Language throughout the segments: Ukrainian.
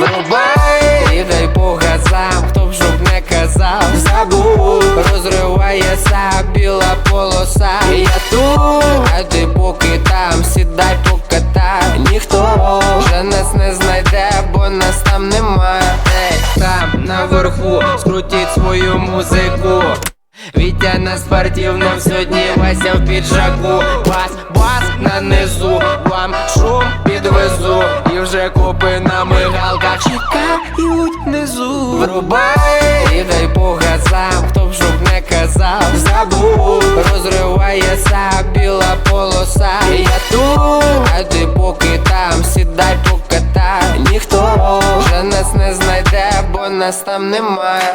Вирубай, і дай Бога хто б жоб не казав, забув, розривається біла полоса. Я тут, а ти поки там, сідай поката, ніхто вже нас не знайде, бо нас там нема. Там наверху скрутіть свою музику. Вітя на спортивном сьогодні Вася в піджаку. Бас, бас на низу, вам шум підвезу. І вже копи на мигалках чекають внизу. Врубай, і дай по газам, хто б щоб не казав. Забув, розривається біла полоса. Я тут, а ти поки там, сідай покатай. Ніхто вже нас не знайде, бо нас там немає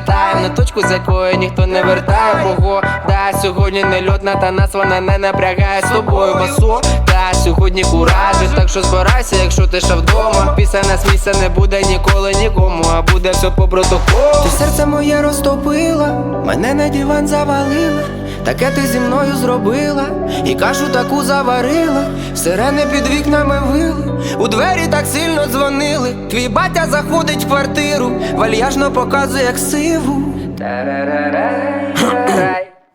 уже на точку, з якої ніхто не вертає. Погода сьогодні не льотна, та нас вона не напрягає. З тобою басо Та сьогодні куражі, так що збирайся, якщо ти ще вдома. Після нас місця не буде ніколи нікому, а буде все по протоколу. Ти серце моє розтопила, мене на диван завалила Таке ти зі мною зробила, і кашу таку заварила, сирени під вікнами вили, у двері так сильно дзвонили. Твій батя заходить в квартиру, вальяжно показує як сиву.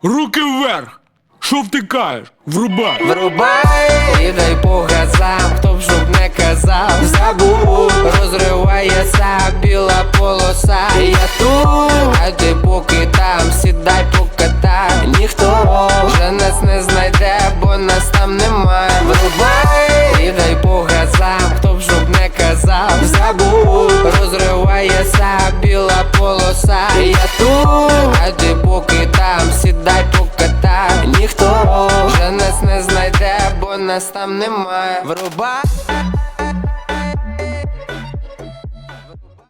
Руки вверх! Що втикаєш? Врубай! Врубай, і дай по газам, хто б щоб не казав, забув, розривається біла полоса. Я тут, а ти поки там, забув, розривається біла полоса. Я тут, а ти поки там, сідай покатай. Ніхто вже нас не знайде, бо нас там немає. Врубай.